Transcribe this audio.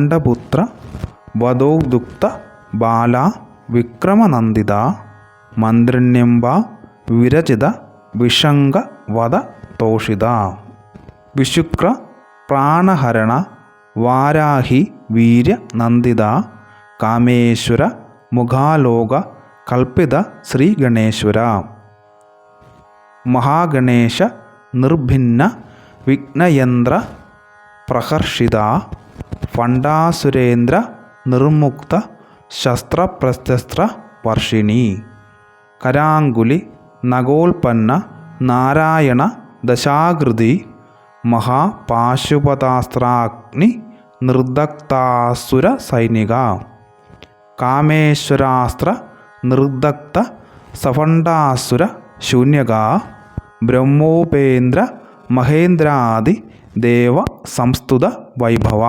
ദണ്ഡപുത്ര വധോദുക്ത ബാല വിക്രമനന്ദിത മന്ത്രിണ്യംബ വിരചിത വിഷംഗ വധ തോഷിത. വിശുക്ര പ്രാണഹരണ വാരാഹി വീര്യ നന്ദിത കാമേശ്വര മുഖാലോക കൽപ്പിത ശ്രീഗണേശ്വര മഹാഗണേശ നിർഭിന്ന വിഘ്നയന്ത്ര പ്രഹർഷിത ഫണ്ടാസുരേന്ദ്ര നിർമുക്ത ശസ്ത്രപ്രശസ്ത്ര വർഷിണി. കരാങ്കുലി നഗോൽപ്പന്ന നാരായണ ദശാകൃതി മഹാപാശുപതാസ്ത്രാഗ്നി നിർദക്താസുര സൈനിക. കാമേശ്വരാസ്ത്ര നിർദക്ത സഫണ്ടാസുര ശൂന്യക. ബ്രഹ്മോപേന്ദ്ര മഹേന്ദ്രാദി ദേവ സംസ്തുത വൈഭവ.